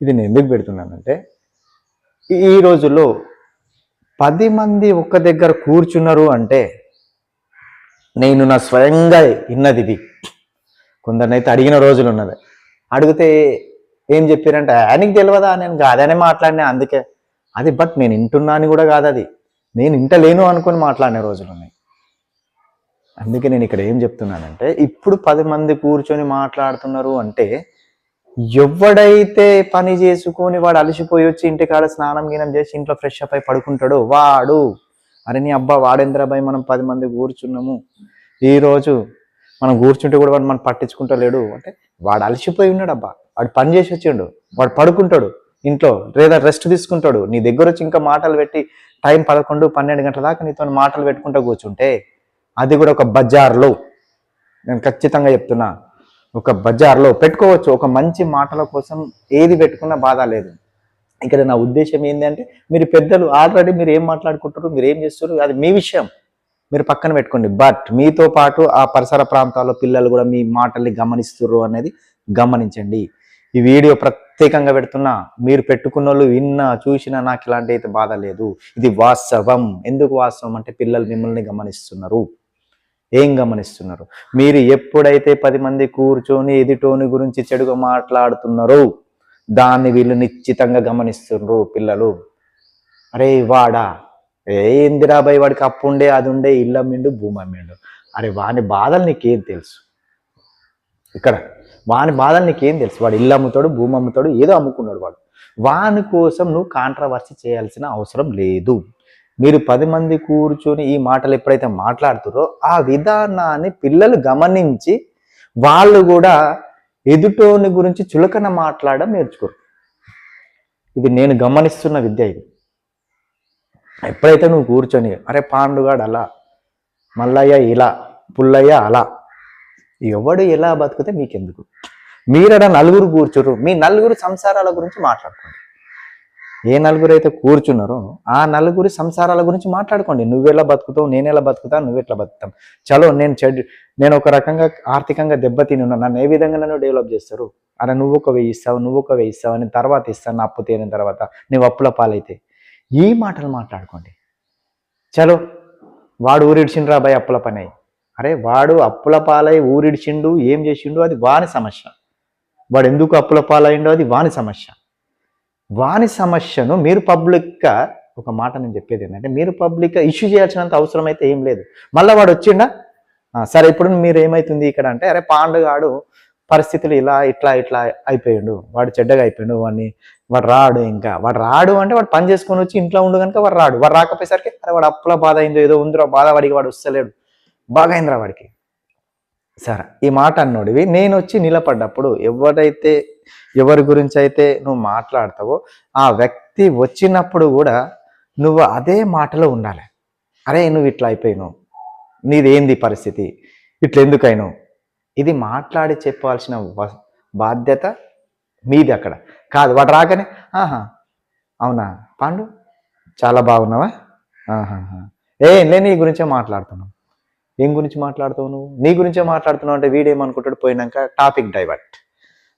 ఇది నేను ఎందుకు పెడుతున్నానంటే ఈ- రోజుల్లో పది మంది ఒక్క దగ్గర కూర్చున్నారు అంటే నేను నా స్వయంగా ఇన్నది ఇది. కొందరినైతే అడిగిన రోజులు ఉన్నది అడిగితే ఏం చెప్పారంటే ఆయనకి తెలియదా నేను కాదనే మాట్లాడినా అందుకే. అది బట్ నేను వింటున్నా అని కూడా కాదు అది. నేను ఇంటలేను అనుకొని మాట్లాడిన రోజులు ఉన్నాయి అందుకే నేను ఇక్కడ ఏం చెప్తున్నానంటే ఇప్పుడు పది మంది కూర్చొని మాట్లాడుతున్నారు అంటే ఎవడైతే పని చేసుకొని వాడు అలసిపోయి వచ్చి ఇంటికాడ స్నానం గీనం చేసి ఇంట్లో ఫ్రెష్ అప్ అయి పడుకుంటాడో వాడు. అరే నీ అబ్బా వాడేంద్రబాయ్ మనం పది మంది కూర్చున్నాము. ఈరోజు మనం కూర్చుంటే కూడా వాడు మనం పట్టించుకుంటలేడు. అంటే వాడు అలసిపోయి ఉన్నాడు అబ్బా. వాడు పని చేసి వచ్చిండు. వాడు పడుకుంటాడు. ఇంట్లో లేదా రెస్ట్ తీసుకుంటాడు. నీ దగ్గర వచ్చి ఇంకా మాటలు పెట్టి టైం పదకొండు పన్నెండు గంటల దాకా నీతో మాటలు పెట్టుకుంటూ కూర్చుంటే అది కూడా ఒక బజార్లో. నేను ఖచ్చితంగా చెప్తున్నా. ఒక బజార్లో పెట్టుకోవచ్చు. ఒక మంచి మాటల కోసం ఏది పెట్టుకున్నా బాధ లేదు. ఇక్కడ నా ఉద్దేశం ఏంటి అంటే మీరు పెద్దలు ఆల్రెడీ మీరు ఏం మాట్లాడుకుంటారు మీరు ఏం చేస్తారు అది మీ విషయం. మీరు పక్కన పెట్టుకోండి. బట్ మీతో పాటు ఆ పరిసర ప్రాంతాల్లో పిల్లలు కూడా మీ మాటల్ని గమనిస్తున్నారు అనేది గమనించండి. ఈ వీడియో ప్రత్యేకంగా పెడుతున్నా మీరు పెట్టుకున్న వాళ్ళు విన్నా చూసినా నాకు ఇలాంటి అయితే బాధ లేదు. ఇది వాస్తవం. ఎందుకు వాస్తవం అంటే పిల్లలు మిమ్మల్ని గమనిస్తున్నారు. ఏం గమనిస్తున్నారు? మీరు ఎప్పుడైతే పది మంది కూర్చొని ఎదుటోని గురించి చెడుగా మాట్లాడుతున్నారో దాన్ని వీళ్ళు నిశ్చితంగా గమనిస్తున్నారు పిల్లలు. అరే వాడా ఏ ఇందిరాబాయి వాడికి అప్పు ఉండే అది ఉండే ఇల్లు అమ్మిండు భూమి అరే వాని బాధలు నీకేం తెలుసు? ఇక్కడ వాని బాధలు నీకేం తెలుసు? వాడు ఇల్లు అమ్ముతాడు భూమి అమ్ముతాడు ఏదో అమ్ముకున్నాడు వాడు. వాని కోసం నువ్వు కాంట్రవర్సీ చేయాల్సిన అవసరం లేదు. మీరు పది మంది కూర్చొని ఈ మాటలు ఎప్పుడైతే మాట్లాడుతారో ఆ విధానాన్ని పిల్లలు గమనించి వాళ్ళు కూడా ఎదుటోని గురించి చులకన మాట్లాడడం నేర్చుకోరు. ఇది నేను గమనిస్తున్న విద్య ఇది. ఎప్పుడైతే నువ్వు కూర్చొని అరే పాండుగాడు అలా మల్లయ్య ఇలా పుల్లయ్య అలా ఎవడు ఎలా బతికితే మీకెందుకు? మీరడ నలుగురు కూర్చోరు మీ నలుగురు సంసారాల గురించి మాట్లాడుకోండి. ఏ నలుగురు అయితే కూర్చున్నారో ఆ నలుగురి సంసారాల గురించి మాట్లాడుకోండి. నువ్వెలా బతుకుతావు? నేను ఎలా బతుకుతా నువ్వెట్లా బతుకుతాం చలో నేను చెడు నేను ఒక రకంగా ఆర్థికంగా దెబ్బతిని ఉన్నా నన్ను ఏ విధంగా నన్ను డెవలప్ చేస్తారు? అరే నువ్వు ఒక వెయ్యి ఇస్తావు నువ్వు ఒక వెయ్యి ఇస్తావు అని తర్వాత ఇస్తాను నా అప్పు తీరిన తర్వాత. నువ్వు అప్పుల పాలైతే. ఈ మాటలు మాట్లాడుకోండి. చలో వాడు ఊరిడిచిండ్రా బాయ్ అప్పుల పని అరే వాడు అప్పుల పాలై ఊరిడిచిండు ఏం చేసిండు అది వాని సమస్య. వాడు ఎందుకు అప్పుల పాలైండో అది వాని సమస్య. వాని సమస్యను మీరు పబ్లిక్గా ఒక మాట నేను చెప్పేది ఏంటంటే మీరు పబ్లిక్గా ఇష్యూ చేయాల్సినంత అవసరం అయితే ఏం లేదు. మళ్ళీ వాడు వచ్చిండా? సరే ఇప్పుడు మీరు ఏమైతుంది ఇక్కడ అంటే అరే పాండుగాడు పరిస్థితులు ఇలా ఇట్లా ఇట్లా అయిపోయాడు. వాడు చెడ్డగా అయిపోయాడు వాడిని వాడు రాడు ఇంకా. వాడు రాడు అంటే వాడు పని చేసుకొని వచ్చి ఇంట్లో ఉండు కనుక వాడు రాడు. వాడు రాకపోయేసరికి అరే వాడు అప్పుల బాధ అయిందో ఏదో ఉందిరా బాధ వాడికి వాడు వస్తలేడు. బాగా అయిందిరా వాడికి. సరే ఈ మాట అన్నోడివి. నేను వచ్చి నిలబడ్డప్పుడు ఎవరైతే ఎవరి గురించి అయితే నువ్వు మాట్లాడతావో ఆ వ్యక్తి వచ్చినప్పుడు కూడా నువ్వు అదే మాటలో ఉండాలి. అరే నువ్వు ఇట్లా అయిపోయినావు. నీదేంది పరిస్థితి? ఇట్లా ఎందుకైనావు ఇది మాట్లాడి చెప్పాల్సిన బాధ్యత మీది అక్కడ. కాదు వాడు రాగానే ఆహా అవునా? పాండు చాలా బాగున్నావా? ఆహా ఏ నేను నీ గురించే మాట్లాడుతున్నావు ఏం గురించి మాట్లాడుతావు నువ్వు? నీ గురించే మాట్లాడుతున్నావు అంటే వీడేమనుకుంటాడు? పోయినాక టాపిక్ డైవర్ట్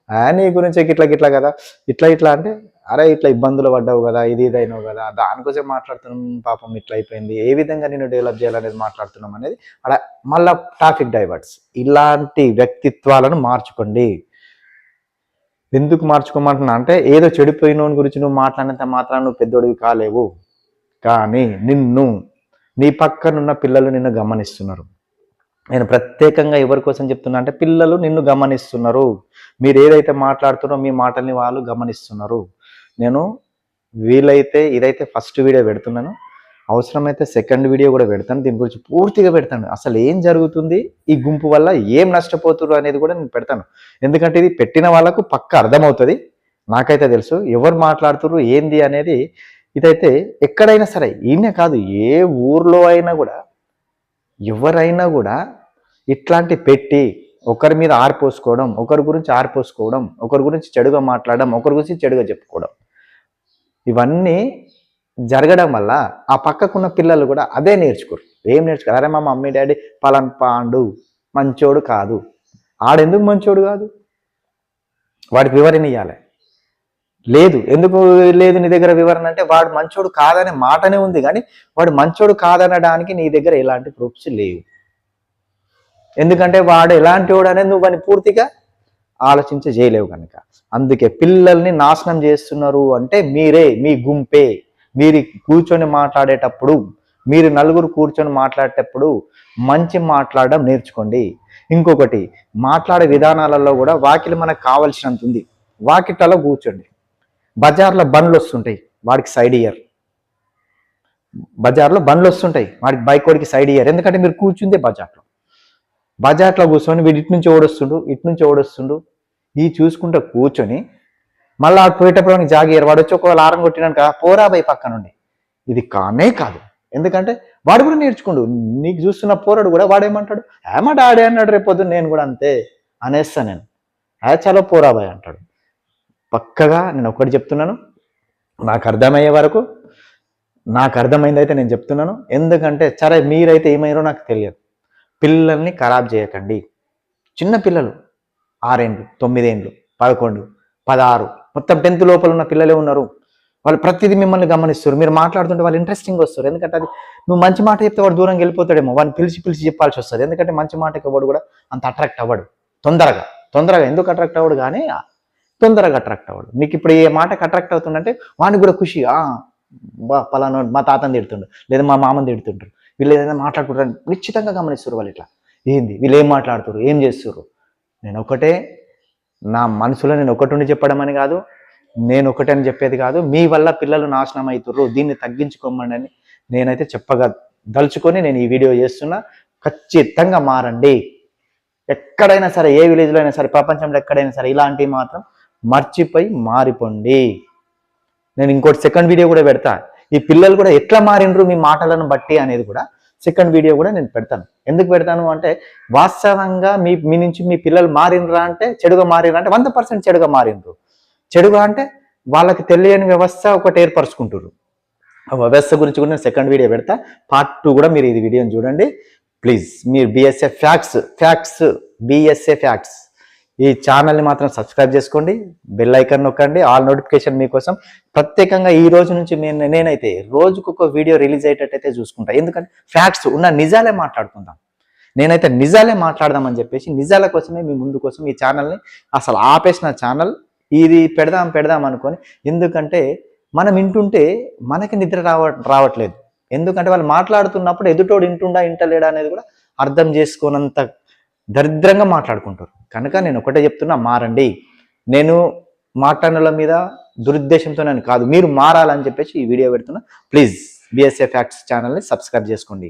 ఆ, నీ గురించే గిట్లా గిట్లా కదా? ఇట్లా ఇట్లా అంటే అరే ఇట్లా ఇబ్బందులు పడ్డావు కదా ఇది ఇది అయినావు కదా దానికోసం మాట్లాడుతున్నాం పాపం ఇట్లా అయిపోయింది. ఏ విధంగా నేను డెవలప్ చేయాలనేది మాట్లాడుతున్నాం అనేది అక్కడ మళ్ళా టాపిక్ డైవర్ట్స్ ఇలాంటి వ్యక్తిత్వాలను మార్చుకోండి. ఎందుకు మార్చుకోమంటున్నా అంటే ఏదో చెడిపోయినోని గురించి నువ్వు మాట్లాడినంత మాత్రం నువ్వు పెద్దోడివి కాలేవు. కానీ నిన్ను నీ పక్కనున్న పిల్లలు నిన్ను గమనిస్తున్నారు. నేను ప్రత్యేకంగా ఎవరి కోసం చెప్తున్నా అంటే పిల్లలు నిన్ను గమనిస్తున్నారు. మీరు ఏదైతే మాట్లాడుతున్నారో మీ మాటల్ని వాళ్ళు గమనిస్తున్నారు. నేను వీలైతే ఇదైతే ఫస్ట్ వీడియో పెడుతున్నాను. అవసరమైతే సెకండ్ వీడియో కూడా పెడతాను. దీని గురించి పూర్తిగా పెడతాను. అసలు ఏం జరుగుతుంది? ఈ గుంపు వల్ల ఏం నష్టపోతున్నారు అనేది కూడా నేను పెడతాను. ఎందుకంటే ఇది పెట్టిన వాళ్ళకు పక్క అర్థమవుతుంది. నాకైతే తెలుసు ఎవరు మాట్లాడుతున్నారు ఏంది అనేది ఇదైతే ఎక్కడైనా సరే ఈయన కాదు ఏ ఊర్లో అయినా కూడా ఎవరైనా కూడా ఇట్లాంటి పెట్టి ఒకరి మీద ఆరిపోసుకోవడం ఒకరి గురించి ఆరిపోసుకోవడం ఒకరి గురించి చెడుగా మాట్లాడడం ఒకరి గురించి చెడుగా చెప్పుకోవడం. ఇవన్నీ జరగడం వల్ల ఆ పక్కకున్న పిల్లలు కూడా అదే నేర్చుకోరు. ఏం నేర్చుకోరు? అరే మా మమ్మీ డాడీ పలాన్ పాండు మంచోడు కాదు. ఆడెందుకు మంచోడు కాదు? వాడికి వివరణ ఇవ్వాలి లేదు. ఎందుకు లేదు నీ దగ్గర వివరణ అంటే వాడు మంచోడు కాదనే మాటనే ఉంది కానీ వాడు మంచోడు కాదనడానికి నీ దగ్గర ఎలాంటి ప్రూఫ్స్ లేవు. ఎందుకంటే వాడు ఎలాంటి వాడు అనేది నువ్వు అని పూర్తిగా ఆలోచించ చేయలేవు కనుక. అందుకే పిల్లల్ని నాశనం చేస్తున్నారు అంటే మీరే మీ గుంపే. మీరు కూర్చొని మాట్లాడేటప్పుడు మీరు నలుగురు కూర్చొని మాట్లాడేటప్పుడు మంచి మాట్లాడడం నేర్చుకోండి. ఇంకొకటి మాట్లాడే విధానాలలో కూడా వాకిలి మనకు కావలసినంత ఉంది. వాకిట్లలో కూర్చోండి. బజార్లో బండ్లు వస్తుంటాయి వాడికి సైడ్ ఇయర్. బజార్లో బండ్లు వస్తుంటాయి వాడికి బైక్ వాడికి సైడ్ ఇయర్. ఎందుకంటే మీరు కూర్చుందే బజార్లో. బజార్లో కూర్చొని వీడు ఇటు నుంచి ఓడొస్తుండు ఇటు నుంచి ఓడొస్తుండు. ఈ చూసుకుంటూ కూర్చొని మళ్ళీ ఆడు పోయేటప్పుడు వానికి జాగియర్ వాడు వచ్చి ఒకవేళ ఆరం కొట్టినాక పోరా బై పక్క నుండి ఇది కానే కాదు. ఎందుకంటే వాడు కూడా నేర్చుకోండు. నీకు చూస్తున్న పోరాడు కూడా వాడేమంటాడు? ఏమా డాడీ అన్నాడు రేపొద్దు నేను కూడా అంతే అనేస్తా నేను. ఆ చాలా పోరాబాయ్ అంటాడు. పక్కగా నేను ఒకటి చెప్తున్నాను. నాకు అర్థమయ్యే వరకు నాకు అర్థమైంది అయితే నేను చెప్తున్నాను. ఎందుకంటే సరే మీరైతే ఏమైనారో నాకు తెలియదు. పిల్లల్ని ఖరాబ్ చేయకండి. చిన్న పిల్లలు ఆరేండ్లు తొమ్మిదేండ్లు పదకొండు పదహారు మొత్తం టెన్త్ లోపల ఉన్న పిల్లలే ఉన్నారు. వాళ్ళు ప్రతిదీ మిమ్మల్ని గమనిస్తారు. మీరు మాట్లాడుతుంటే వాళ్ళు ఇంట్రెస్టింగ్ వస్తారు. ఎందుకంటే అది నువ్వు మంచి మాట చెప్తే వాడు దూరంగా వెళ్ళిపోతాడేమో. వాడిని పిలిచి పిలిచి చెప్పాల్సి వస్తుంది. ఎందుకంటే మంచి మాటకి వాడు కూడా అంత అట్రాక్ట్ అవ్వడు. తొందరగా తొందరగా ఎందుకు అట్రాక్ట్ అవ్వడు కానీ తొందరగా అట్రాక్ట్ అవ్వడు. నీకు ఇప్పుడు ఏ మాటకి అట్రాక్ట్ అవుతుందంటే వాడిని కూడా ఖుషి. బా పలానా మా తాతని తిడుతుండ్రు లేదా మా మామని తిడుతుంటారు వీళ్ళు ఏదైనా మాట్లాడుకుంటారు నిశ్చితంగా గమనిస్తారు వాళ్ళు ఇట్లా. ఏంది? వీళ్ళు ఏం మాట్లాడుతారు ఏం చేస్తారు నేను ఒకటే నా మనసులో నేను ఒకటి ఉండి చెప్పడం అని కాదు నేను ఒకటే అని చెప్పేది కాదు మీ వల్ల పిల్లలు నాశనం అవుతుర్రు దీన్ని తగ్గించుకోమని అని నేనైతే చెప్పగా దలుచుకొని నేను ఈ వీడియో చేస్తున్నా ఖచ్చితంగా మారండి. ఎక్కడైనా సరే ఏ విలేజ్లో అయినా సరే ప్రపంచంలో ఎక్కడైనా సరే ఇలాంటివి మాత్రం మర్చిపోయి మారిపోండి. నేను ఇంకోటి సెకండ్ వీడియో కూడా పెడతా. ఈ పిల్లలు కూడా ఎట్లా మారిండ్రు మీ మాటలను బట్టి అనేది కూడా సెకండ్ వీడియో కూడా నేను పెడతాను. ఎందుకు పెడతాను అంటే వాస్తవంగా మీ మీ నుంచి మీ పిల్లలు మారినరా అంటే చెడుగా మారినరా అంటే వంద పర్సెంట్ చెడుగా మారినరు చెడుగా అంటే వాళ్ళకి తెలియని వ్యవస్థ ఒకటి ఏర్పరచుకుంటారు ఆ వ్యవస్థ గురించి కూడా నేను సెకండ్ వీడియో పెడతా. పార్ట్ టూ కూడా మీరు ఇది వీడియోని చూడండి. ప్లీజ్ మీరు BSA fax facts BSA facts ఈ ఛానల్ని మాత్రం సబ్స్క్రైబ్ చేసుకోండి బెల్ ఐకన్ నొక్కండి ఆల్ నోటిఫికేషన్ మీకోసం. ప్రత్యేకంగా ఈ రోజు నుంచి నేను నేనైతే రోజుకు ఒక వీడియో రిలీజ్ అయ్యేటట్టయితే చూసుకుంటా. ఎందుకంటే ఫ్యాక్ట్స్ ఉన్న నిజాలే మాట్లాడుకుందాం. నేనైతే నిజాలే మాట్లాడదామని చెప్పేసి నిజాల కోసమే మీ ముందు కోసం ఈ ఛానల్ని అసలు ఆపేసిన ఛానల్ ఇది పెడదాం పెడదాం అనుకొని ఎందుకంటే మనం వింటుంటే మనకి నిద్ర రావ రావట్లేదు. ఎందుకంటే వాళ్ళు మాట్లాడుతున్నప్పుడు ఎదుటోడు ఇంటుండా ఇంటలేడా అనేది కూడా అర్థం చేసుకోనంత దరిద్రంగా మాట్లాడుకుంటారు. కనుక నేను ఒకటే చెప్తున్నా మారండి. నేను మాట్లాడల మీద దురుద్దేశంతో నేను కాదు మీరు మారాలని చెప్పేసి ఈ వీడియో పెడుతున్నా. ప్లీజ్ బిఎస్ఏ ఫ్యాక్ట్స్ ఛానల్ని సబ్స్క్రైబ్ చేసుకోండి.